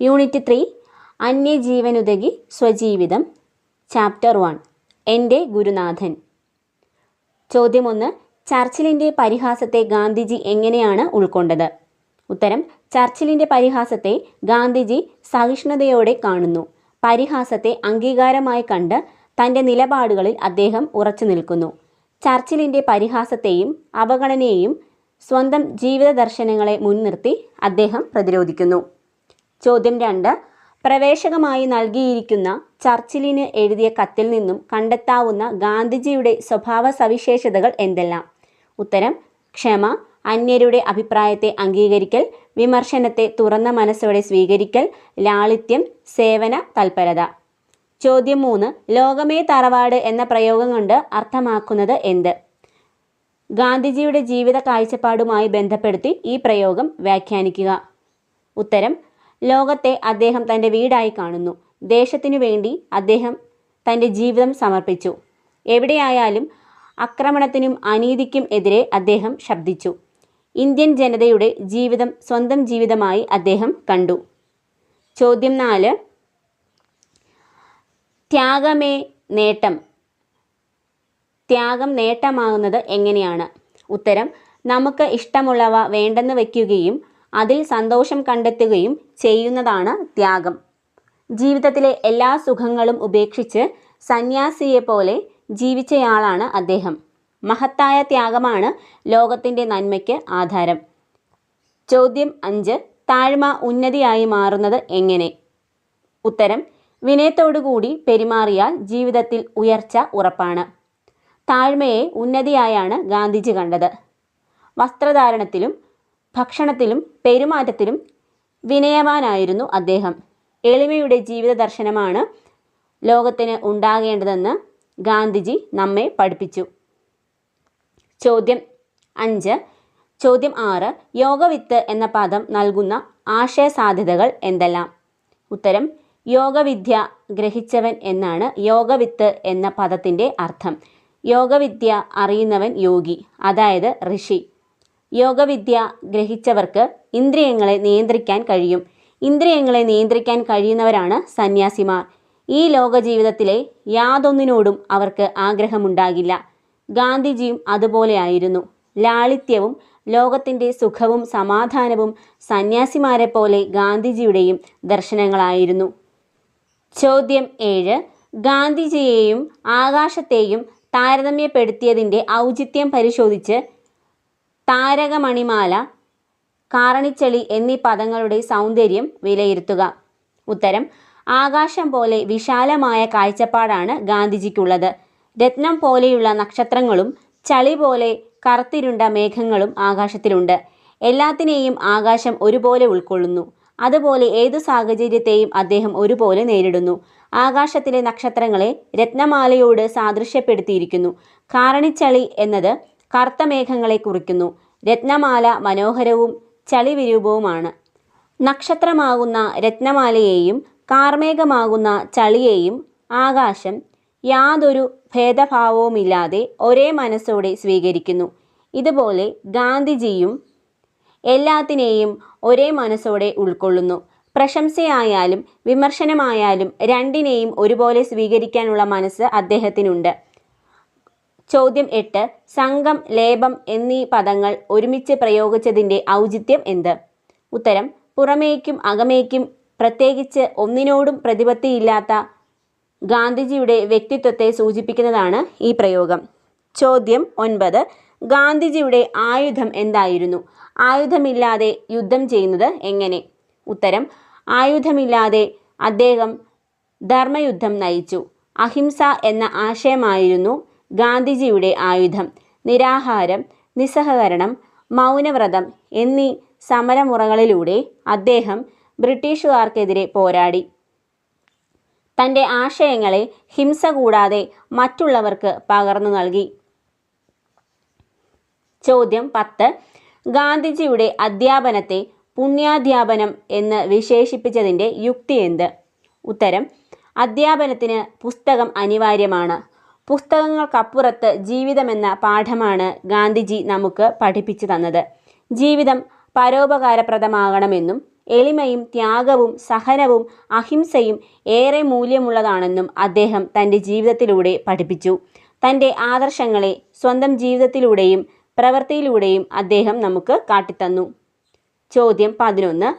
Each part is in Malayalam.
യൂണിറ്റ് ത്രീ അന്യജീവനുതകി സ്വജീവിതം. ചാപ്റ്റർ വൺ എന്റെ ഗുരുനാഥൻ. ചോദ്യം ഒന്ന് ചർച്ചിലിന്റെ പരിഹാസത്തെ ഗാന്ധിജി എങ്ങനെയാണ് ഉൾക്കൊണ്ടത്? ഉത്തരം ചർച്ചിലിന്റെ പരിഹാസത്തെ ഗാന്ധിജി സഹിഷ്ണുതയോടെ കാണുന്നു. പരിഹാസത്തെ അംഗീകാരമായി കണ്ട് തന്റെ നിലപാടുകളിൽ അദ്ദേഹം ഉറച്ചു നിൽക്കുന്നു. ചർച്ചിലിന്റെ പരിഹാസത്തെയും അവഗണനയെയും സ്വന്തം ജീവിത ദർശനങ്ങളെ മുൻനിർത്തി അദ്ദേഹം പ്രതിരോധിക്കുന്നു. ചോദ്യം രണ്ട്. പ്രവേശകമായി നൽകിയിരിക്കുന്ന ചർച്ചിലിന് എഴുതിയ കത്തിൽ നിന്നും കണ്ടെത്താവുന്ന ഗാന്ധിജിയുടെ സ്വഭാവ സവിശേഷതകൾ എന്തെല്ലാം? ഉത്തരം ക്ഷമ അന്യരുടെ അഭിപ്രായത്തെ അംഗീകരിക്കൽ വിമർശനത്തെ തുറന്ന മനസ്സോടെ സ്വീകരിക്കൽ ലാളിത്യം സേവന തൽപരത. ചോദ്യം മൂന്ന്. ലോകമേ തറവാട് എന്ന പ്രയോഗം കൊണ്ട് അർത്ഥമാക്കുന്നത് എന്ത്? ഗാന്ധിജിയുടെ ജീവിത കാഴ്ചപ്പാടുമായി ബന്ധപ്പെടുത്തി ഈ പ്രയോഗം വ്യാഖ്യാനിക്കുക. ഉത്തരം ലോകത്തെ അദ്ദേഹം തന്റെ വീടായി കാണുന്നു. ദേശത്തിനു വേണ്ടി അദ്ദേഹം തന്റെ ജീവിതം സമർപ്പിച്ചു. എവിടെയായാലും ആക്രമണത്തിനും അനീതിക്കും എതിരെ അദ്ദേഹം ശബ്ദിച്ചു. ഇന്ത്യൻ ജനതയുടെ ജീവിതം സ്വന്തം ജീവിതമായി അദ്ദേഹം കണ്ടു. ചോദ്യം നാല്. ത്യാഗമേ നേട്ടം. ത്യാഗം നേട്ടമാകുന്നത് എങ്ങനെയാണ്? ഉത്തരം നമുക്ക് ഇഷ്ടമുള്ളവ വേണ്ടെന്ന് വയ്ക്കുകയും അതിൽ സന്തോഷം കണ്ടെത്തുകയും ചെയ്യുന്നതാണ് ത്യാഗം. ജീവിതത്തിലെ എല്ലാ സുഖങ്ങളും ഉപേക്ഷിച്ച് സന്യാസിയെ പോലെ ജീവിച്ചയാളാണ് അദ്ദേഹം. മഹത്തായ ത്യാഗമാണ് ലോകത്തിന്റെ നന്മയ്ക്ക് ആധാരം. ചോദ്യം അഞ്ച് താഴ്മ ഉന്നതിയായി മാറുന്നത് എങ്ങനെ? ഉത്തരം വിനയത്തോടുകൂടി പെരുമാറിയാൽ ജീവിതത്തിൽ ഉയർച്ച ഉറപ്പാണ്. താഴ്മയെ ഉന്നതിയായാണ് ഗാന്ധിജി കണ്ടത്. വസ്ത്രധാരണത്തിലും ഭക്ഷണത്തിലും പെരുമാറ്റത്തിലും വിനയവാനായിരുന്നു അദ്ദേഹം. എളിമയുടെ ജീവിത ദർശനമാണ് ലോകത്തിന് ഉണ്ടാകേണ്ടതെന്ന് ഗാന്ധിജി നമ്മെ പഠിപ്പിച്ചു. ചോദ്യം അഞ്ച്. ചോദ്യം ആറ്. യോഗവിത്ത് എന്ന പദം നൽകുന്ന ആശയ സാധ്യതകൾ എന്തെല്ലാം? ഉത്തരം യോഗവിദ്യ ഗ്രഹിച്ചവൻ എന്നാണ് യോഗവിത്ത് എന്ന പദത്തിന്റെ അർത്ഥം. യോഗവിദ്യ അറിയുന്നവൻ യോഗി അതായത് ഋഷി. യോഗവിദ്യ ഗ്രഹിച്ചവർക്ക് ഇന്ദ്രിയങ്ങളെ നിയന്ത്രിക്കാൻ കഴിയും. ഇന്ദ്രിയങ്ങളെ നിയന്ത്രിക്കാൻ കഴിയുന്നവരാണ് സന്യാസിമാർ. ഈ ലോക ജീവിതത്തിലെ യാതൊന്നിനോടും അവർക്ക് ആഗ്രഹമുണ്ടാകില്ല. ഗാന്ധിജിയും അതുപോലെയായിരുന്നു ലാളിത്യവും ലോകത്തിന്റെ സുഖവും സമാധാനവും സന്യാസിമാരെ പോലെ ഗാന്ധിജിയുടെയും ദർശനങ്ങളായിരുന്നു. ചോദ്യം ഏഴ്. ഗാന്ധിജിയെയും ആകാശത്തെയും താരതമ്യപ്പെടുത്തിയതിന്റെ ഔചിത്യം പരിശോധിച്ച് താരകമണിമാല കാറണിച്ചെളി എന്നീ പദങ്ങളുടെ സൗന്ദര്യം വിലയിരുത്തുക. ഉത്തരം ആകാശം പോലെ വിശാലമായ കാഴ്ചപ്പാടാണ് ഗാന്ധിജിക്കുള്ളത്. രത്നം പോലെയുള്ള നക്ഷത്രങ്ങളും ചളി പോലെ കറുത്തിരുണ്ട മേഘങ്ങളും ആകാശത്തിലുണ്ട്. എല്ലാത്തിനെയും ആകാശം ഒരുപോലെ ഉൾക്കൊള്ളുന്നു. അതുപോലെ ഏതു സാഹചര്യത്തെയും അദ്ദേഹം ഒരുപോലെ നേരിടുന്നു. ആകാശത്തിലെ നക്ഷത്രങ്ങളെ രത്നമാലയോട് സാദൃശ്യപ്പെടുത്തിയിരിക്കുന്നു. കാരണിച്ചളി എന്നത് കറുത്ത മേഘങ്ങളെ കുറിക്കുന്നു. രത്നമാല മനോഹരവും ചളിവിരൂപവുമാണ്. നക്ഷത്രമാകുന്ന രത്നമാലയെയും കാർമേഘമാകുന്ന ചളിയെയും ആകാശം യാതൊരു ഭേദഭാവവുമില്ലാതെ ഒരേ മനസ്സോടെ സ്വീകരിക്കുന്നു. ഇതുപോലെ ഗാന്ധിജിയും എല്ലാത്തിനെയും ഒരേ മനസ്സോടെ ഉൾക്കൊള്ളുന്നു. പ്രശംസയായാലും വിമർശനമായാലും രണ്ടിനെയും ഒരുപോലെ സ്വീകരിക്കാനുള്ള മനസ്സ് അദ്ദേഹത്തിനുണ്ട്. ചോദ്യം എട്ട് സംഘം ലേപം എന്നീ പദങ്ങൾ ഒരുമിച്ച് പ്രയോഗിച്ചതിന്റെ ഔചിത്യം എന്ത്? ഉത്തരം പുറമേക്കും അകമേക്കും പ്രത്യേകിച്ച് ഒന്നിനോടും പ്രതിപത്തിയില്ലാത്ത ഗാന്ധിജിയുടെ വ്യക്തിത്വത്തെ സൂചിപ്പിക്കുന്നതാണ് ഈ പ്രയോഗം. ചോദ്യം ഒൻപത് ഗാന്ധിജിയുടെ ആയുധം എന്തായിരുന്നു? ആയുധമില്ലാതെ യുദ്ധം ചെയ്യുന്നത് എങ്ങനെ? ഉത്തരം ആയുധമില്ലാതെ അദ്ദേഹം ധർമ്മയുദ്ധം നയിച്ചു. അഹിംസ എന്ന ആശയമായിരുന്നു ഗാന്ധിജിയുടെ ആയുധം നിരാഹാരം നിസ്സഹകരണം മൗനവ്രതം എന്നീ സമരമുറകളിലൂടെ അദ്ദേഹം ബ്രിട്ടീഷുകാർക്കെതിരെ പോരാടി. തന്റെ ആശയങ്ങളെ ഹിംസ കൂടാതെ മറ്റുള്ളവർക്ക് പകർന്നു നൽകി. ചോദ്യം പത്ത്. ഗാന്ധിജിയുടെ അധ്യാപനത്തെ പുണ്യാധ്യാപനം എന്ന് വിശേഷിപ്പിച്ചതിന്റെ യുക്തി എന്ത്? ഉത്തരം. അധ്യാപനത്തിന് പുസ്തകം അനിവാര്യമാണ്. പുസ്തകങ്ങൾക്കപ്പുറത്ത് ജീവിതമെന്ന പാഠമാണ് ഗാന്ധിജി നമുക്ക് പഠിപ്പിച്ചു തന്നത്. ജീവിതം പരോപകാരപ്രദമാകണമെന്നും എളിമയും ത്യാഗവും സഹനവും അഹിംസയും ഏറെ മൂല്യമുള്ളതാണെന്നും അദ്ദേഹം തന്റെ ജീവിതത്തിലൂടെ പഠിപ്പിച്ചു. തന്റെ ആദർശങ്ങളെ സ്വന്തം ജീവിതത്തിലൂടെയും പ്രവൃത്തിയിലൂടെയും അദ്ദേഹം നമുക്ക് കാട്ടിത്തന്നു. ചോദ്യം പതിനൊന്ന്.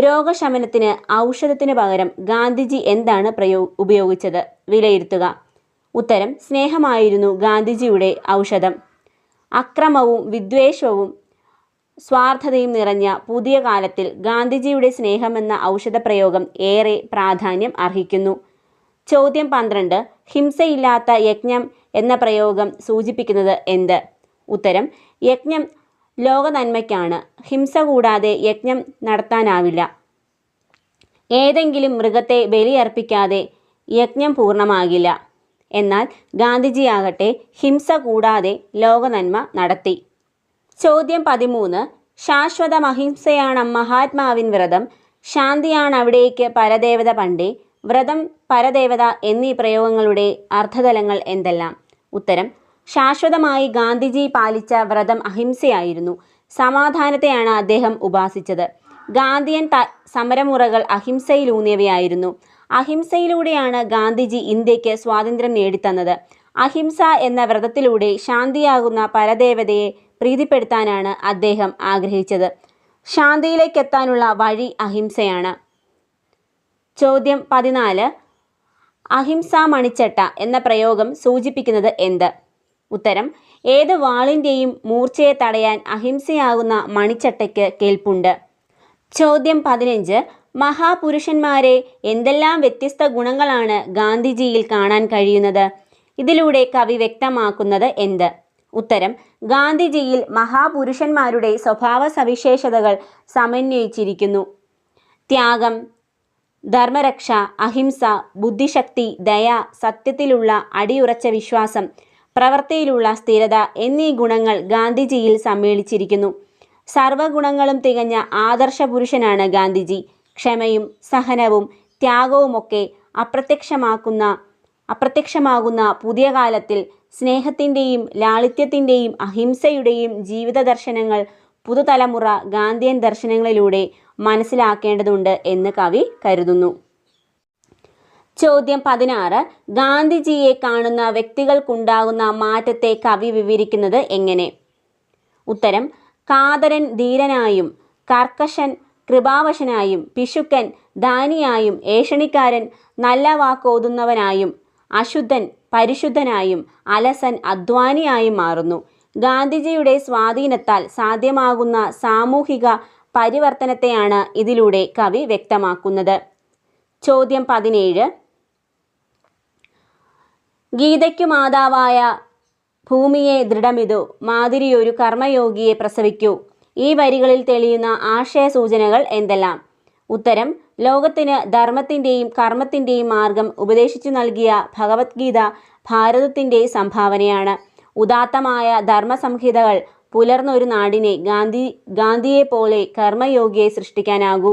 രോഗശമനത്തിന് ഔഷധത്തിന് പകരം ഗാന്ധിജി എന്താണ് പ്രയോ ഉപയോഗിച്ചത്? വിലയിരുത്തുക. ഉത്തരം സ്നേഹമായിരുന്നു ഗാന്ധിജിയുടെ ഔഷധം. അക്രമവും വിദ്വേഷവും സ്വാർത്ഥതയും നിറഞ്ഞ പുതിയ കാലത്തിൽ ഗാന്ധിജിയുടെ സ്നേഹമെന്ന ഔഷധപ്രയോഗം ഏറെ പ്രാധാന്യം അർഹിക്കുന്നു. ചോദ്യം പന്ത്രണ്ട് ഹിംസയില്ലാത്ത യജ്ഞം എന്ന പ്രയോഗം സൂചിപ്പിക്കുന്നത് എന്ത്? ഉത്തരം യജ്ഞം ലോക നന്മയ്ക്കാണ് ഹിംസ കൂടാതെ യജ്ഞം നടത്താനാവില്ല. ഏതെങ്കിലും മൃഗത്തെ ബലിയർപ്പിക്കാതെ യജ്ഞം പൂർണമാകില്ല. എന്നാൽ ഗാന്ധിജിയാകട്ടെ ഹിംസ കൂടാതെ ലോകനന്മ നടത്തി. ചോദ്യം പതിമൂന്ന്. ശാശ്വതമഹിംസയാണ് മഹാത്മാവിൻ വ്രതം. ശാന്തിയാണ് അവിടേക്ക് പരദേവത പണ്ടേ വ്രതം പരദേവത എന്നീ പ്രയോഗങ്ങളുടെ അർത്ഥതലങ്ങൾ എന്തെല്ലാം? ഉത്തരം. ശാശ്വതമായി ഗാന്ധിജി പാലിച്ച വ്രതം അഹിംസയായിരുന്നു. സമാധാനത്തെയാണ് അദ്ദേഹം ഉപാസിച്ചത്. ഗാന്ധിയൻ സമരമുറകൾ അഹിംസയിലൂന്നിയവയായിരുന്നു. അഹിംസയിലൂടെയാണ് ഗാന്ധിജി ഇന്ത്യയ്ക്ക് സ്വാതന്ത്ര്യം നേടിത്തന്നത്. അഹിംസ എന്ന വ്രതത്തിലൂടെ ശാന്തിയാകുന്ന പരദേവതയെ പ്രീതിപ്പെടുത്താനാണ് അദ്ദേഹം ആഗ്രഹിച്ചത്. ശാന്തിയിലേക്കെത്താനുള്ള വഴി അഹിംസയാണ്. ചോദ്യം പതിനാല്. അഹിംസ മണിച്ചട്ട എന്ന പ്രയോഗം സൂചിപ്പിക്കുന്നത് എന്ത്? ഉത്തരം. ഏത് വാളിന്റെയും മൂർച്ചയെ തടയാൻ അഹിംസയാകുന്ന മണിച്ചട്ടയ്ക്ക് കേൾപ്പുണ്ട്. ചോദ്യം പതിനഞ്ച്. മഹാപുരുഷന്മാരെ എന്തെല്ലാം വ്യത്യസ്ത ഗുണങ്ങളാണ് ഗാന്ധിജിയിൽ കാണാൻ കഴിയുന്നത്? ഇതിലൂടെ കവി വ്യക്തമാക്കുന്നത് എന്ത്? ഉത്തരം ഗാന്ധിജിയിൽ മഹാപുരുഷന്മാരുടെ സ്വഭാവ സവിശേഷതകൾ സമന്വയിച്ചിരിക്കുന്നു. ത്യാഗം ധർമ്മരക്ഷ അഹിംസ ബുദ്ധിശക്തി ദയ സത്യത്തിലുള്ള അടിയുറച്ച വിശ്വാസം പ്രവൃത്തിയിലുള്ള സ്ഥിരത എന്നീ ഗുണങ്ങൾ ഗാന്ധിജിയിൽ സമ്മേളിച്ചിരിക്കുന്നു. സർവഗുണങ്ങളും തികഞ്ഞ ആദർശ പുരുഷനാണ് ഗാന്ധിജി. ക്ഷമയും സഹനവും ത്യാഗവുമൊക്കെ അപ്രത്യക്ഷമാക്കുന്ന അപ്രത്യക്ഷമാകുന്ന പുതിയ കാലത്തിൽ സ്നേഹത്തിന്റെയും ലാളിത്യത്തിന്റെയും അഹിംസയുടെയും ജീവിത ദർശനങ്ങൾ പുതുതലമുറ ഗാന്ധിയൻ ദർശനങ്ങളിലൂടെ മനസ്സിലാക്കേണ്ടതുണ്ട് എന്ന് കവി കരുതുന്നു. ചോദ്യം പതിനാറ്. ഗാന്ധിജിയെ കാണുന്ന വ്യക്തികൾക്കുണ്ടാകുന്ന മാറ്റത്തെ കവി വിവരിക്കുന്നത് എങ്ങനെ? ഉത്തരം. കാതരൻ ധീരനായും കർക്കശൻ കൃപാവശനായും പിശുക്കൻ ദാനിയായും ഏഷണിക്കാരൻ നല്ല വാക്കോതുന്നവനായും അശുദ്ധൻ പരിശുദ്ധനായും അലസൻ അധ്വാനിയായും മാറുന്നു. ഗാന്ധിജിയുടെ സ്വാധീനത്താൽ സാധ്യമാകുന്ന സാമൂഹിക പരിവർത്തനത്തെയാണ് ഇതിലൂടെ കവി വ്യക്തമാക്കുന്നത്. ചോദ്യം പതിനേഴ്. ഗീതയ്ക്കു മാതാവായ ഭൂമിയെ ദൃഢമിതു മാതിരിയൊരു കർമ്മയോഗിയെ പ്രസവിക്കൂ. ഈ വരികളിൽ തെളിയുന്ന ആശയ സൂചനകൾ എന്തെല്ലാം? ഉത്തരം ലോകത്തിന് ധർമ്മത്തിന്റെയും കർമ്മത്തിന്റെയും മാർഗം ഉപദേശിച്ചു നൽകിയ ഭഗവത്ഗീത ഭാരതത്തിന്റെ സംഭാവനയാണ്. ഉദാത്തമായ ധർമ്മസംഹിതകൾ പുലർന്ന ഒരു നാടിനെ ഗാന്ധി ഗാന്ധിയെ പോലെ കർമ്മയോഗിയെ സൃഷ്ടിക്കാനാകൂ.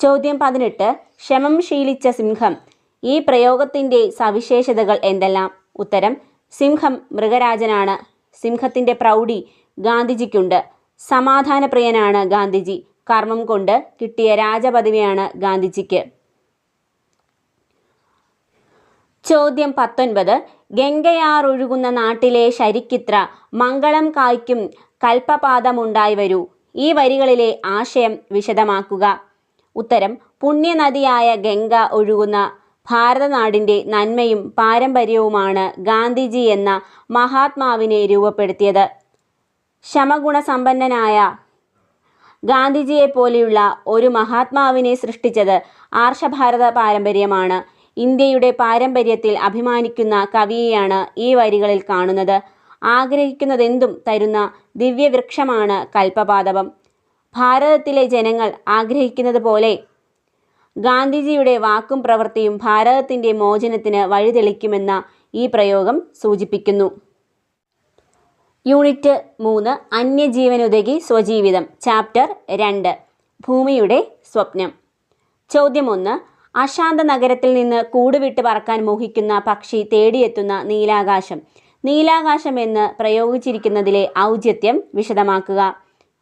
ചോദ്യം പതിനെട്ട് ക്ഷമം ശീലിച്ച സിംഹം. ഈ പ്രയോഗത്തിന്റെ സവിശേഷതകൾ എന്തെല്ലാം? ഉത്തരം സിംഹം മൃഗരാജനാണ്. സിംഹത്തിന്റെ പ്രൗഢി ഗാന്ധിജിക്കുണ്ട്. സമാധാനപ്രിയനാണ് ഗാന്ധിജി. കർമ്മം കൊണ്ട് കിട്ടിയ രാജപദവിയാണ് ഗാന്ധിജിക്ക്. ചോദ്യം പത്തൊൻപത്. ഗംഗയാർ ഒഴുകുന്ന നാട്ടിലെ ശരിക്കിത്ര മംഗളം കായ്ക്കും കൽപ്പപാതമുണ്ടായി വരൂ. ഈ വരികളിലെ ആശയം വിശദമാക്കുക. ഉത്തരം പുണ്യനദിയായ ഗംഗ ഒഴുകുന്ന ഭാരതനാടിന്റെ നന്മയും പാരമ്പര്യവുമാണ് ഗാന്ധിജി എന്ന മഹാത്മാവിനെ രൂപപ്പെടുത്തിയത്. ശമഗുണസമ്പന്നനായ ഗാന്ധിജിയെ പോലെയുള്ള ഒരു മഹാത്മാവിനെ സൃഷ്ടിച്ചത് ആർഷഭാരത പാരമ്പര്യമാണ്. ഇന്ത്യയുടെ പാരമ്പര്യത്തിൽ അഭിമാനിക്കുന്ന കവിയെയാണ് ഈ വരികളിൽ കാണുന്നത്. ആഗ്രഹിക്കുന്നതെന്തും തരുന്ന ദിവ്യവൃക്ഷമാണ് കൽപ്പപാദപം. ഭാരതത്തിലെ ജനങ്ങൾ ആഗ്രഹിക്കുന്നത് പോലെ ഗാന്ധിജിയുടെ വാക്കും പ്രവൃത്തിയും ഭാരതത്തിന്റെ മോചനത്തിന് വഴിതെളിക്കുമെന്ന ഈ പ്രയോഗം സൂചിപ്പിക്കുന്നു. യൂണിറ്റ് മൂന്ന് അന്യജീവനുതകി സ്വജീവിതം. ചാപ്റ്റർ രണ്ട് ഭൂമിയുടെ സ്വപ്നം. ചോദ്യം ഒന്ന് അശാന്ത നഗരത്തിൽ നിന്ന് കൂടുവിട്ട് പറക്കാൻ മോഹിക്കുന്ന പക്ഷി തേടിയെത്തുന്ന നീലാകാശം. നീലാകാശം എന്ന് പ്രയോഗിച്ചിരിക്കുന്നതിലെ ഔചിത്യം വിശദമാക്കുക.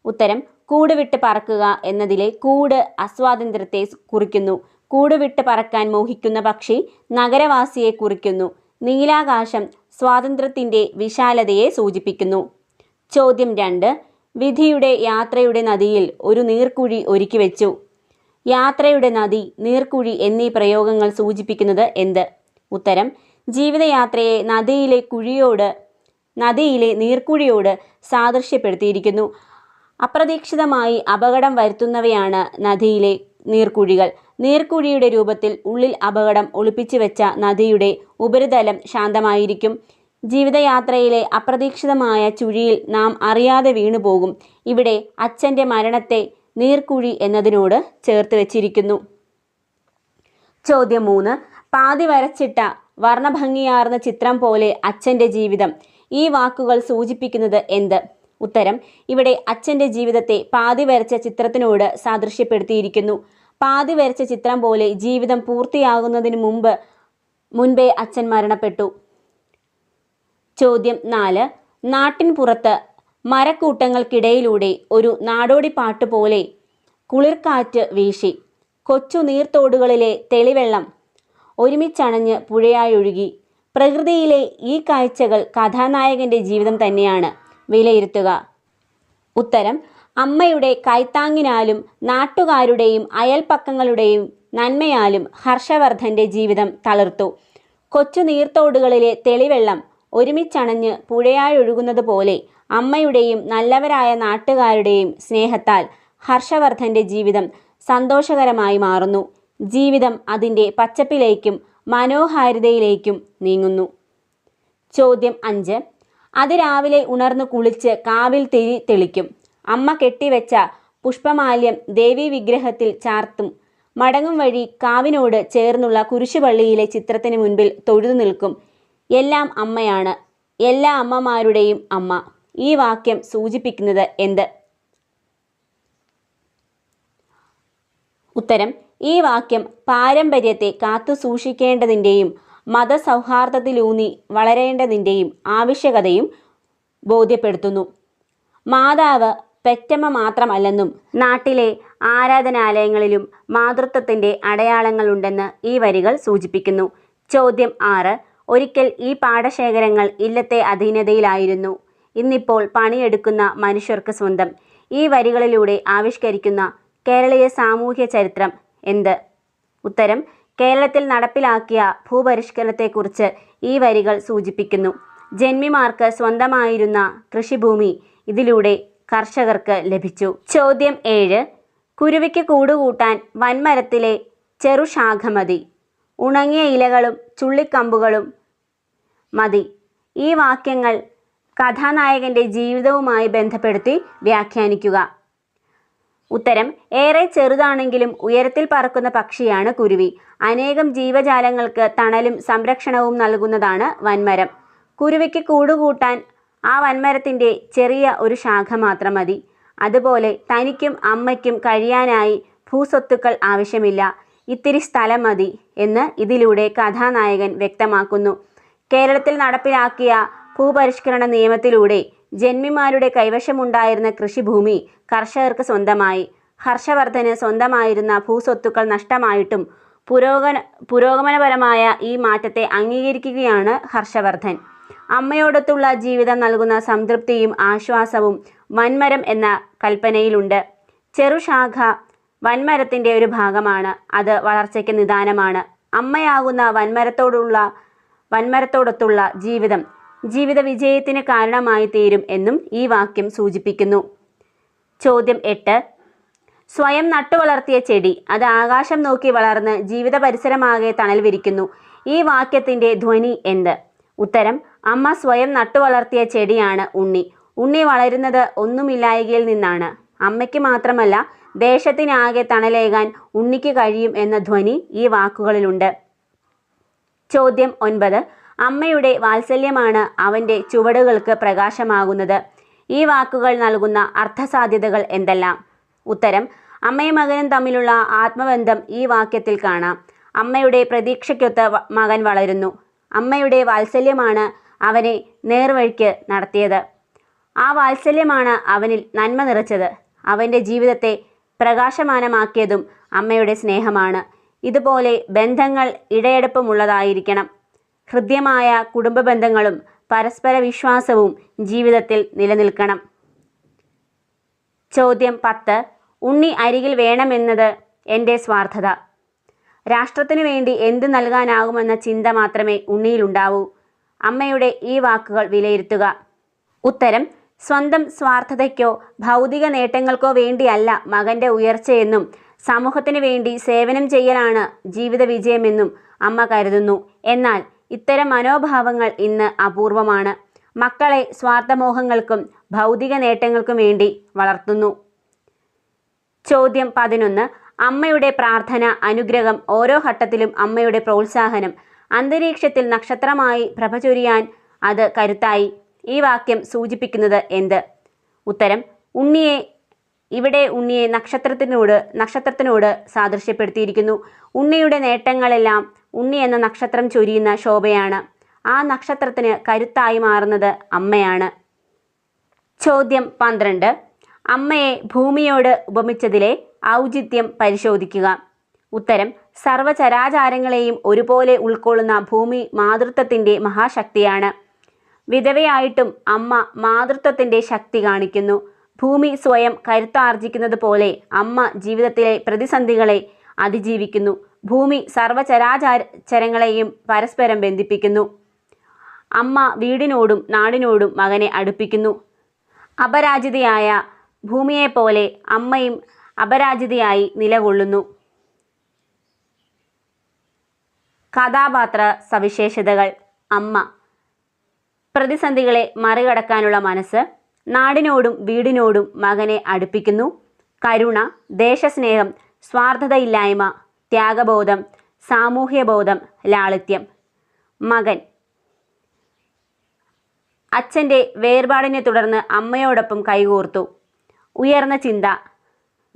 ഉത്തരം കൂടുവിട്ട് പറക്കുക എന്നതിലെ കൂട് അസ്വാതന്ത്ര്യത്തെ കുറിക്കുന്നു. കൂടുവിട്ട് പറക്കാൻ മോഹിക്കുന്ന പക്ഷി നഗരവാസിയെ കുറിക്കുന്നു. നീലാകാശം സ്വാതന്ത്ര്യത്തിന്റെ വിശാലതയെ സൂചിപ്പിക്കുന്നു. ചോദ്യം രണ്ട്. വിധിയുടെ യാത്രയുടെ നദിയിൽ ഒരു നീർക്കുഴി ഒരുക്കി വെച്ചു. യാത്രയുടെ നദി നീർക്കുഴി എന്നീ പ്രയോഗങ്ങൾ സൂചിപ്പിക്കുന്നത് എന്ത്? ഉത്തരം. ജീവിതയാത്രയെ നദിയിലെ കുഴിയോട് നദിയിലെ നീർക്കുഴിയോട് സാദൃശ്യപ്പെടുത്തിയിരിക്കുന്നു. അപ്രതീക്ഷിതമായി അപകടം വരുത്തുന്നവയാണ് നദിയിലെ നീർക്കുഴികൾ. നീർക്കുഴിയുടെ രൂപത്തിൽ ഉള്ളിൽ അപകടം ഒളിപ്പിച്ചു വെച്ച നദിയുടെ ഉപരിതലം ശാന്തമായിരിക്കും. ജീവിതയാത്രയിലെ അപ്രതീക്ഷിതമായ ചുഴിയിൽ നാം അറിയാതെ വീണുപോകും ഇവിടെ അച്ഛന്റെ മരണത്തെ നീർക്കുഴി എന്നതിനോട് ചേർത്ത് വച്ചിരിക്കുന്നു. ചോദ്യം മൂന്ന്. പാതി വരച്ചിട്ട വർണഭംഗിയാർന്ന ചിത്രം പോലെ അച്ഛന്റെ ജീവിതം. ഈ വാക്കുകൾ സൂചിപ്പിക്കുന്നത് എന്ത്? ഉത്തരം ഇവിടെ അച്ഛന്റെ ജീവിതത്തെ പാതി വരച്ച ചിത്രത്തിനോട് സാദൃശ്യപ്പെടുത്തിയിരിക്കുന്നു. പാതി വരച്ച ചിത്രം പോലെ ജീവിതം പൂർത്തിയാകുന്നതിന് മുമ്പ് മുൻപേ അച്ഛൻ മരണപ്പെട്ടു. ചോദ്യം നാല് നാട്ടിൻ പുറത്ത് മരക്കൂട്ടങ്ങൾക്കിടയിലൂടെ ഒരു നാടോടി പാട്ട് പോലെ കുളിർക്കാറ്റ് വീശി കൊച്ചു നീർത്തോടുകളിലെ തെളിവെള്ളം ഒരുമിച്ചണഞ്ഞ് പുഴയായൊഴുകി പ്രകൃതിയിലെ ഈ കാഴ്ചകൾ കഥാനായകന്റെ ജീവിതം തന്നെയാണ്. വിലയിരുത്തുക. ഉത്തരം അമ്മയുടെ കൈത്താങ്ങിനാലും നാട്ടുകാരുടെയും അയൽപ്പക്കങ്ങളുടെയും നന്മയാലും ഹർഷവർദ്ധന്റെ ജീവിതം തളിർത്തു. കൊച്ചു നീർത്തോടുകളിലെ തെളിവെള്ളം ഒരുമിച്ചണഞ്ഞ് പുഴയായൊഴുകുന്നത് പോലെ അമ്മയുടെയും നല്ലവരായ നാട്ടുകാരുടെയും സ്നേഹത്താൽ ഹർഷവർദ്ധന്റെ ജീവിതം സന്തോഷകരമായി മാറുന്നു. ജീവിതം അതിന്റെ പച്ചപ്പിലേക്കും മനോഹാരിതയിലേക്കും നീങ്ങുന്നു. ചോദ്യം അഞ്ച് അതിരാവിലെ ഉണർന്നു കുളിച്ച് കാവിൽ തിരി തെളിക്കും. അമ്മ കെട്ടിവെച്ച പുഷ്പമാല്യം ദേവി വിഗ്രഹത്തിൽ ചാർത്തും. മടങ്ങും വഴി കാവിനോട് ചേർന്നുള്ള കുരിശുപള്ളിയിലെ ചിത്രത്തിന് മുൻപിൽ തൊഴുതു നിൽക്കും. എല്ലാം അമ്മയാണ്. എല്ലാ അമ്മമാരുടെയും അമ്മ. ഈ വാക്യം സൂചിപ്പിക്കുന്നത് എന്ത്? ഉത്തരം. ഈ വാക്യം പാരമ്പര്യത്തെ കാത്തു സൂക്ഷിക്കേണ്ടതിന്റെയും മതസൗഹാർദ്ദത്തിലൂന്നി വളരേണ്ടതിന്റെയും ആവശ്യകതയും ബോധ്യപ്പെടുത്തുന്നു. മാതാവ് പെറ്റമ്മ മാത്രമല്ലെന്നും നാട്ടിലെ ആരാധനാലയങ്ങളിലും മാതൃത്വത്തിന്റെ അടയാളങ്ങളുണ്ടെന്ന് ഈ വരികൾ സൂചിപ്പിക്കുന്നു. ചോദ്യം ആറ്. ഒരിക്കൽ ഈ പാടശേഖരങ്ങൾ ഇല്ലത്തെ അധീനതയിലായിരുന്നു. ഇന്നിപ്പോൾ പണിയെടുക്കുന്ന മനുഷ്യർക്ക് സ്വന്തം. ഈ വരികളിലൂടെ ആവിഷ്കരിക്കുന്ന കേരളീയ സാമൂഹ്യ ചരിത്രം എന്ത്? ഉത്തരം കേരളത്തിൽ നടപ്പിലാക്കിയ ഭൂപരിഷ്കരണത്തെക്കുറിച്ച് ഈ വരികൾ സൂചിപ്പിക്കുന്നു. ജന്മിമാർക്ക് സ്വന്തമായിരുന്ന കൃഷിഭൂമി ഇതിലൂടെ കർഷകർക്ക് ലഭിച്ചു. ചോദ്യം ഏഴ്. കുരുവിക്ക് കൂടുകൂട്ടാൻ വൻമരത്തിലെ ചെറുശാഖ മതി ഉണങ്ങിയ ഇലകളും ചുള്ളിക്കമ്പുകളും മതി. ഈ വാക്യങ്ങൾ കഥാനായകന്റെ ജീവിതവുമായി ബന്ധപ്പെടുത്തി വ്യാഖ്യാനിക്കുക. ഉത്തരം ഏറെ ചെറുതാണെങ്കിലും ഉയരത്തിൽ പറക്കുന്ന പക്ഷിയാണ് കുരുവി. അനേകം ജീവജാലങ്ങൾക്ക് തണലും സംരക്ഷണവും നൽകുന്നതാണ് വൻമരം. കുരുവിക്ക് കൂടുകൂട്ടാൻ ആ വൻമരത്തിന്റെ ചെറിയ ഒരു ശാഖ മാത്രം മതി. അതുപോലെ തനിക്കും അമ്മയ്ക്കും കഴിയാനായി ഭൂസ്വത്തുക്കൾ ആവശ്യമില്ല. ഇത്തിരി സ്ഥലം മതി എന്ന് ഇതിലൂടെ കഥാനായകൻ വ്യക്തമാക്കുന്നു. കേരളത്തിൽ നടപ്പിലാക്കിയ ഭൂപരിഷ്കരണ നിയമത്തിലൂടെ ജന്മിമാരുടെ കൈവശമുണ്ടായിരുന്ന കൃഷിഭൂമി കർഷകർക്ക് സ്വന്തമായി. ഹർഷവർദ്ധന് സ്വന്തമായിരുന്ന ഭൂസ്വത്തുക്കൾ നഷ്ടമായിട്ടും പുരോഗമന പുരോഗമനപരമായ ഈ മാറ്റത്തെ അംഗീകരിക്കുകയാണ് ഹർഷവർദ്ധൻ. അമ്മയോടൊത്തുള്ള ജീവിതം നൽകുന്ന സംതൃപ്തിയും ആശ്വാസവും വൻമരം എന്ന കൽപ്പനയിലുണ്ട്. ചെറുശാഖ വൻമരത്തിന്റെ ഒരു ഭാഗമാണ്. അത് വളർച്ചയ്ക്ക് നിദാനമാണ്. അമ്മയാകുന്ന വൻമരത്തോടുള്ള വൻമരത്തോടൊത്തുള്ള ജീവിതം ജീവിത വിജയത്തിന് കാരണമായി തീരും എന്നും ഈ വാക്യം സൂചിപ്പിക്കുന്നു. ചോദ്യം എട്ട്. സ്വയം നട്ടുവളർത്തിയ ചെടി അത് ആകാശം നോക്കി വളർന്ന് ജീവിത പരിസരമാകെ തണൽ വിരിക്കുന്നു. ഈ വാക്യത്തിന്റെ ധ്വനി എന്ത്? ഉത്തരം അമ്മ സ്വയം നട്ടുവളർത്തിയ ചെടിയാണ് ഉണ്ണി. ഉണ്ണി വളരുന്നത് ഒന്നുമില്ലായകയിൽ നിന്നാണ്. അമ്മയ്ക്ക് മാത്രമല്ല ദേശത്തിനാകെ തണലേകാൻ ഉണ്ണിക്ക് കഴിയും എന്ന ധ്വനി ഈ വാക്കുകളിലുണ്ട്. ചോദ്യം ഒൻപത്. അമ്മയുടെ വാത്സല്യമാണ് അവന്റെ ചുവടുകൾക്ക് പ്രകാശമാകുന്നത്. ഈ വാക്കുകൾ നൽകുന്ന അർത്ഥസാധ്യതകൾ എന്തെല്ലാം? ഉത്തരം അമ്മയും മകനും തമ്മിലുള്ള ആത്മബന്ധം ഈ വാക്യത്തിൽ കാണാം. അമ്മയുടെ പ്രതീക്ഷയ്ക്കൊത്ത് മകൻ വളരുന്നു. അമ്മയുടെ വാത്സല്യമാണ് അവനെ നേർവഴിക്ക് നടത്തിയത്. ആ വാത്സല്യമാണ് അവനിൽ നന്മ നിറച്ചത്. അവന്റെ ജീവിതത്തെ പ്രകാശമാനമാക്കിയതും അമ്മയുടെ സ്നേഹമാണ്. ഇതുപോലെ ബന്ധങ്ങൾ ഇടയെടുപ്പമുള്ളതായിരിക്കണം. ഹൃദ്യമായ കുടുംബ ബന്ധങ്ങളും പരസ്പര വിശ്വാസവും ജീവിതത്തിൽ നിലനിൽക്കണം. ചോദ്യം പത്ത്. ഉണ്ണി അരികിൽ വേണമെന്നത് എന്റെ സ്വാർത്ഥത. രാഷ്ട്രത്തിനു വേണ്ടി എന്ത് നൽകാനാകുമെന്ന ചിന്ത മാത്രമേ ഉണ്ണിയിലുണ്ടാവൂ. അമ്മയുടെ ഈ വാക്കുകൾ വിലയിരുത്തുക. ഉത്തരം സ്വന്തം സ്വാർത്ഥതയ്ക്കോ ഭൗതിക നേട്ടങ്ങൾക്കോ വേണ്ടിയല്ല മകന്റെ ഉയർച്ചയെന്നും സമൂഹത്തിന് വേണ്ടി സേവനം ചെയ്യലാണ് ജീവിത വിജയമെന്നും അമ്മ കരുതുന്നു. എന്നാൽ ഇത്തരം മനോഭാവങ്ങൾ ഇന്ന് അപൂർവമാണ്. മക്കളെ സ്വാർത്ഥമോഹങ്ങൾക്കും ഭൗതിക നേട്ടങ്ങൾക്കും വേണ്ടി വളർത്തുന്നു. ചോദ്യം പതിനൊന്ന്. അമ്മയുടെ പ്രാർത്ഥന അനുഗ്രഹം ഓരോ ഘട്ടത്തിലും അമ്മയുടെ പ്രോത്സാഹനം അന്തരീക്ഷത്തിൽ നക്ഷത്രമായി പ്രഭ ചൊരിയാൻ അത് കരുത്തായി. ഈ വാക്യം സൂചിപ്പിക്കുന്നത് എന്ത്? ഉത്തരം ഉണ്ണിയെ ഇവിടെ ഉണ്ണിയെ നക്ഷത്രത്തിനോട് നക്ഷത്രത്തിനോട് സാദൃശ്യപ്പെടുത്തിയിരിക്കുന്നു. ഉണ്ണിയുടെ നേട്ടങ്ങളെല്ലാം ഉണ്ണി എന്ന നക്ഷത്രം ചൊരിയുന്ന ശോഭയാണ്. ആ നക്ഷത്രത്തിന് കരുത്തായി മാറുന്നത് അമ്മയാണ്. ചോദ്യം പന്ത്രണ്ട്. അമ്മയെ ഭൂമിയോട് ഉപമിച്ചതിലെ ഔചിത്യം പരിശോധിക്കുക. ഉത്തരം സർവചരാചാരങ്ങളെയും ഒരുപോലെ ഉൾക്കൊള്ളുന്ന ഭൂമി മാതൃത്വത്തിന്റെ മഹാശക്തിയാണ്. വിധവയായിട്ടും അമ്മ മാതൃത്വത്തിന്റെ ശക്തി കാണിക്കുന്നു. ഭൂമി സ്വയം കരുത്താർജിക്കുന്നത് പോലെ അമ്മ ജീവിതത്തിലെ പ്രതിസന്ധികളെ അതിജീവിക്കുന്നു. ഭൂമി സർവചരാചാരങ്ങളെയും പരസ്പരം ബന്ധിപ്പിക്കുന്നു. അമ്മ വീടിനോടും നാടിനോടും മകനെ അടുപ്പിക്കുന്നു. അപരാജിതയായ ഭൂമിയെപ്പോലെ അമ്മയും അപരാജിതയായി നിലകൊള്ളുന്നു. കഥാപാത്ര സവിശേഷതകൾ. അമ്മ. പ്രതിസന്ധികളെ മറികടക്കാനുള്ള മനസ്സ് നാടിനോടും വീടിനോടും മകനെ അടുപ്പിക്കുന്നു. കരുണ ദേശസ്നേഹം സ്വാർത്ഥതയില്ലായ്മ ത്യാഗബോധം സാമൂഹ്യബോധം ലാളിത്യം. മകൻ. അച്ഛന്റെ വേർപാടിനെ തുടർന്ന് അമ്മയോടൊപ്പം കൈകോർത്തു. ഉയർന്ന ചിന്ത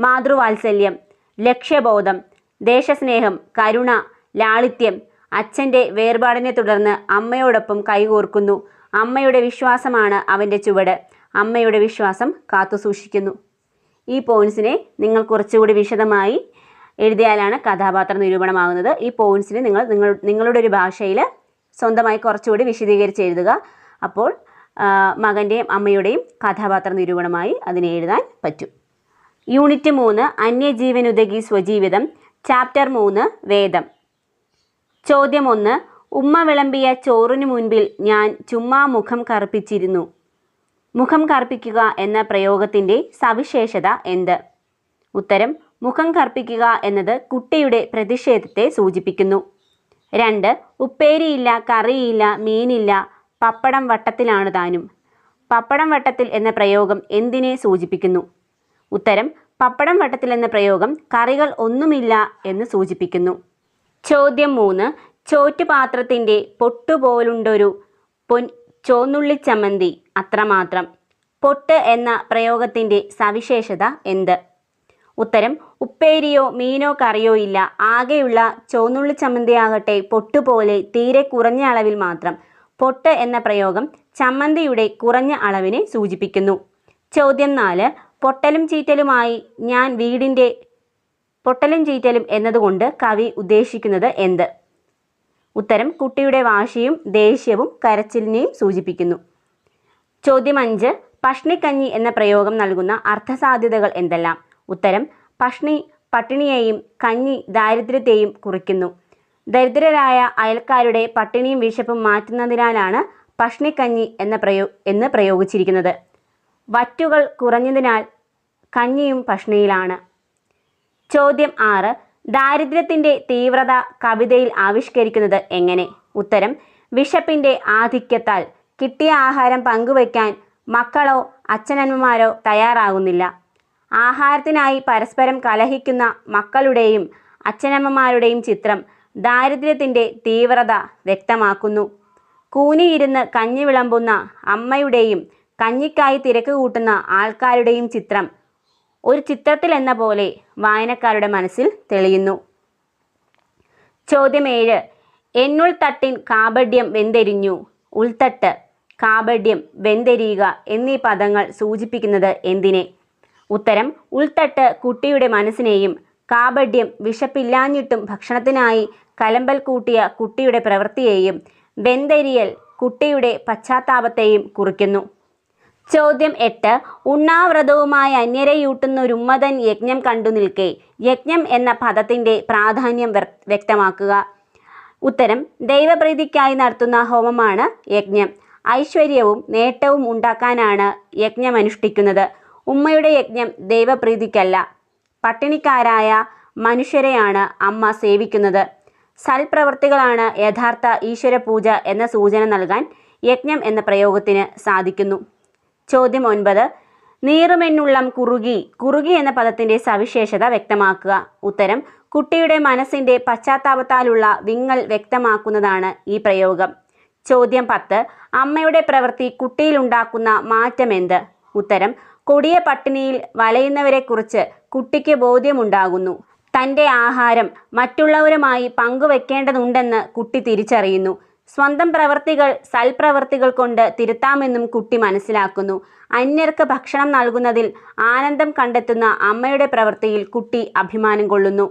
മാതൃവാത്സല്യം ലക്ഷ്യബോധം ദേശസ്നേഹം കരുണ ലാളിത്യം അച്ഛന്റെ വേർപാടിനെ തുടർന്ന് അമ്മയോടൊപ്പം കൈകോർക്കുന്നു. അമ്മയുടെ വിശ്വാസമാണ് അവന്റെ ചുവട്. അമ്മയുടെ വിശ്വാസം കാത്തുസൂക്ഷിക്കുന്നു. ഈ പോയിൻസിനെ നിങ്ങൾ കുറച്ചുകൂടി വിശദമായി എഴുതിയാലാണ് കഥാപാത്ര നിരൂപണമാകുന്നത്. ഈ പോയിന്റ്സിന് നിങ്ങൾ നിങ്ങൾ നിങ്ങളുടെ ഒരു ഭാഷയിൽ സ്വന്തമായി കുറച്ചുകൂടി വിശദീകരിച്ച് എഴുതുക. അപ്പോൾ മകന്റെയും അമ്മയുടെയും കഥാപാത്ര നിരൂപണമായി അതിനെ എഴുതാൻ പറ്റും. യൂണിറ്റ് മൂന്ന് അന്യജീവനുദഗി സ്വജീവിതം. ചാപ്റ്റർ മൂന്ന് വേദം. ചോദ്യം ഒന്ന് ഉമ്മ വിളമ്പിയ ചോറിനു മുൻപിൽ ഞാൻ ചുമ്മാ മുഖം കറുപ്പിച്ചിരുന്നു. മുഖം കറുപ്പിക്കുക എന്ന പ്രയോഗത്തിന്റെ സവിശേഷത എന്ത്? ഉത്തരം മുഖം കർപ്പിക്കുക എന്നത് കുട്ടിയുടെ പ്രതിഷേധത്തെ സൂചിപ്പിക്കുന്നു. രണ്ട് ഉപ്പേരിയില്ല കറിയില്ല മീനില്ല പപ്പടം വട്ടത്തിലാണ് താനും. പപ്പടം വട്ടത്തിൽ എന്ന പ്രയോഗം എന്തിനെ സൂചിപ്പിക്കുന്നു? ഉത്തരം പപ്പടം വട്ടത്തിൽ എന്ന പ്രയോഗം കറികൾ ഒന്നുമില്ല എന്ന് സൂചിപ്പിക്കുന്നു. ചോദ്യം മൂന്ന് ചോറ്റുപാത്രത്തിന്റെ പൊട്ടുപോലുണ്ടൊരു പൊൻ ചോന്നുള്ളി ചമ്മന്തി അത്രമാത്രം. പൊട്ട് എന്ന പ്രയോഗത്തിന്റെ സവിശേഷത എന്ത്? ഉത്തരം ഉപ്പേരിയോ മീനോ കറിയോ ഇല്ല. ആകെയുള്ള ചോന്നുള്ളി ചമ്മന്തിയാകട്ടെ പൊട്ടുപോലെ തീരെ കുറഞ്ഞ അളവിൽ മാത്രം. പൊട്ട് എന്ന പ്രയോഗം ചമ്മന്തിയുടെ കുറഞ്ഞ അളവിനെ സൂചിപ്പിക്കുന്നു. ചോദ്യം നാല്. പൊട്ടലും ചീറ്റലുമായി ഞാൻ വീടിന്റെ പൊട്ടലും ചീറ്റലും എന്നതുകൊണ്ട് കവി ഉദ്ദേശിക്കുന്നത് എന്ത്? ഉത്തരം കുട്ടിയുടെ വാശിയും ദേഷ്യവും കരച്ചിലിനെയും സൂചിപ്പിക്കുന്നു. ചോദ്യം അഞ്ച്. പഷ്ണിക്കഞ്ഞി എന്ന പ്രയോഗം നൽകുന്ന അർത്ഥസാധ്യതകൾ എന്തെല്ലാം? ഉത്തരം പഷ്ണി പട്ടിണിയെയും കഞ്ഞി ദാരിദ്ര്യത്തെയും കുറിക്കുന്നു. ദരിദ്രരായ അയൽക്കാരുടെ പട്ടിണിയും വിശപ്പും മാറ്റുന്നതിനാലാണ് പഷ്ണിക്കഞ്ഞി എന്ന പ്രയോ എന്ന് പ്രയോഗിച്ചിരിക്കുന്നത്. വറ്റുകൾ കുറഞ്ഞതിനാൽ കഞ്ഞിയും പഷ്ണിയിലാണ്. ചോദ്യം ആറ്. ദാരിദ്ര്യത്തിന്റെ തീവ്രത കവിതയിൽ ആവിഷ്കരിക്കുന്നത് എങ്ങനെ? ഉത്തരം വിശപ്പിന്റെ ആധിക്യത്താൽ. കിട്ടിയ ആഹാരം പങ്കുവയ്ക്കാൻ മക്കളോ അച്ഛനമ്മമാരോ തയ്യാറാകുന്നില്ല ആഹാരത്തിനായി പരസ്പരം കലഹിക്കുന്ന മക്കളുടെയും അച്ഛനമ്മമാരുടെയും ചിത്രം ദാരിദ്ര്യത്തിന്റെ തീവ്രത വ്യക്തമാക്കുന്നു. കൂനിയിരുന്ന് കഞ്ഞി വിളമ്പുന്ന അമ്മയുടെയും കഞ്ഞിക്കായി തിരക്ക് കൂട്ടുന്ന ആൾക്കാരുടെയും ചിത്രം ഒരു ചിത്രത്തിൽ എന്ന പോലെ വായനക്കാരുടെ മനസ്സിൽ തെളിയുന്നു. ചോദ്യം ഏഴ്. എന്നുൾ തട്ടിൻ വെന്തെരിഞ്ഞു. ഉൾത്തട്ട് കാപഡ്യം വെന്തെരിയുക എന്നീ പദങ്ങൾ സൂചിപ്പിക്കുന്നത് എന്തിനെ? ഉത്തരം ഉൾത്തട്ട് കുട്ടിയുടെ മനസ്സിനെയും കാപഡ്യം വിശപ്പില്ലാഞ്ഞിട്ടും ഭക്ഷണത്തിനായി കലമ്പൽ കൂട്ടിയ കുട്ടിയുടെ പ്രവൃത്തിയെയും വെന്തരിയൽ കുട്ടിയുടെ പശ്ചാത്താപത്തെയും കുറിക്കുന്നു. ചോദ്യം എട്ട് ഉണ്ണാവ്രതവുമായി അന്യരെയൂട്ടുന്ന ഒരു ഉമ്മതൻ യജ്ഞം കണ്ടു നിൽക്കെ. യജ്ഞം എന്ന പദത്തിന്റെ പ്രാധാന്യം വ്യക്തമാക്കുക. ഉത്തരം ദൈവപ്രീതിക്കായി നടത്തുന്ന ഹോമമാണ് യജ്ഞം. ഐശ്വര്യവും നേട്ടവും ഉണ്ടാക്കാനാണ് യജ്ഞം അനുഷ്ഠിക്കുന്നത് ഉമ്മയുടെ യജ്ഞം ദൈവപ്രീതിക്കല്ല. പട്ടിണിക്കാരായ മനുഷ്യരെയാണ് അമ്മ സേവിക്കുന്നത്. സൽപ്രവൃത്തികളാണ് യഥാർത്ഥ ഈശ്വര പൂജ എന്ന സൂചന നൽകാൻ യജ്ഞം എന്ന പ്രയോഗത്തിന് സാധിക്കുന്നു. ചോദ്യം ഒൻപത്. നീറുമെന്നുള്ളം കുറുകി കുറുകി എന്ന പദത്തിന്റെ സവിശേഷത വ്യക്തമാക്കുക. ഉത്തരം കുട്ടിയുടെ മനസ്സിന്റെ പശ്ചാത്താപത്താലുള്ള വിങ്ങൽ വ്യക്തമാക്കുന്നതാണ് ഈ പ്രയോഗം. ചോദ്യം പത്ത്. അമ്മയുടെ പ്രവൃത്തി കുട്ടിയിലുണ്ടാക്കുന്ന മാറ്റമെന്ത് ഉത്തരം കൊടിയ പട്ടിണിയിൽ വലയുന്നവരെക്കുറിച്ച് കുട്ടിക്ക് ബോധ്യമുണ്ടാകുന്നു. തന്റെ ആഹാരം മറ്റുള്ളവരുമായി പങ്കുവെക്കേണ്ടതുണ്ടെന്ന് കുട്ടി തിരിച്ചറിയുന്നു. സ്വന്തം പ്രവൃത്തികൾ സൽപ്രവൃത്തികൾ കൊണ്ട് തിരുത്താമെന്നും കുട്ടി മനസ്സിലാക്കുന്നു. അന്യർക്ക് ഭക്ഷണം നൽകുന്നതിൽ ആനന്ദം കണ്ടെത്തുന്ന അമ്മയുടെ പ്രവൃത്തിയിൽ കുട്ടി അഭിമാനം കൊള്ളുന്നു.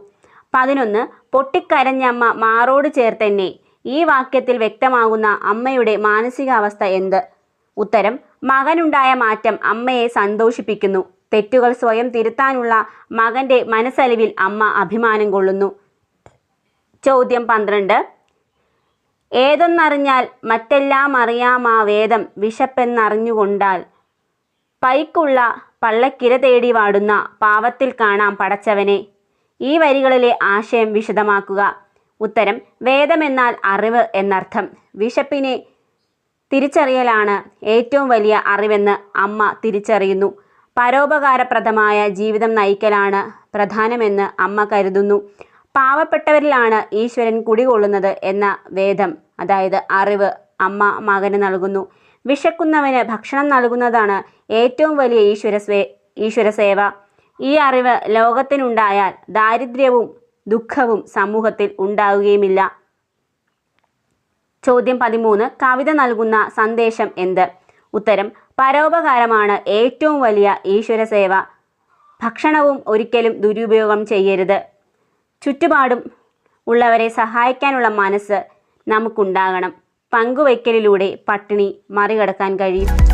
പതിനൊന്ന് പൊട്ടിക്കരഞ്ഞമ്മ മാറോട് ചേർത്തെന്നെ. ഈ വാക്യത്തിൽ വ്യക്തമാകുന്ന അമ്മയുടെ മാനസികാവസ്ഥ എന്ത്? ഉത്തരം മകനുണ്ടായ മാറ്റം അമ്മയെ സന്തോഷിപ്പിക്കുന്നു. തെറ്റുകൾ സ്വയം തിരുത്താനുള്ള മകന്റെ മനസ്സലിവിൽ അമ്മ അഭിമാനം കൊള്ളുന്നു. ചോദ്യം പന്ത്രണ്ട്. ഏതൊന്നറിഞ്ഞാൽ മറ്റെല്ലാം അറിയാമാ വേദം വിശപ്പെന്നറിഞ്ഞുകൊണ്ടാൽ. പൈക്കുള്ള പള്ളക്കിര തേടി വാടുന്ന പാവത്തിൽ കാണാം പടച്ചവനെ. ഈ വരികളിലെ ആശയം വിശദമാക്കുക. ഉത്തരം വേദമെന്നാൽ അറിവ് എന്നർത്ഥം. വിശപ്പിനെ തിരിച്ചറിയലാണ് ഏറ്റവും വലിയ അറിവെന്ന് അമ്മ തിരിച്ചറിയുന്നു. പരോപകാരപ്രദമായ ജീവിതം നയിക്കലാണ് പ്രധാനമെന്ന് അമ്മ കരുതുന്നു. പാവപ്പെട്ടവരിലാണ് ഈശ്വരൻ കുടികൊള്ളുന്നത് എന്ന വേദം അതായത് അറിവ് അമ്മ മകന് നൽകുന്നു. വിശക്കുന്നവന് ഭക്ഷണം നൽകുന്നതാണ് ഏറ്റവും വലിയ ഈശ്വര സ്വേ ഈശ്വര സേവ. ഈ അറിവ് ലോകത്തിനുണ്ടായാൽ ദാരിദ്ര്യവും ദുഃഖവും സമൂഹത്തിൽ ഉണ്ടാവുകയുമില്ല. ചോദ്യം പതിമൂന്ന് കവിത നൽകുന്ന സന്ദേശം എന്ത്? ഉത്തരം പരോപകാരമാണ് ഏറ്റവും വലിയ ഈശ്വര സേവ ഭക്ഷണവും ഒരിക്കലും ദുരുപയോഗം ചെയ്യരുത്. ചുറ്റുപാടും ഉള്ളവരെ സഹായിക്കാനുള്ള മനസ്സ് നമുക്കുണ്ടാകണം. പങ്കുവയ്ക്കലിലൂടെ പട്ടിണി മറികടക്കാൻ കഴിയും.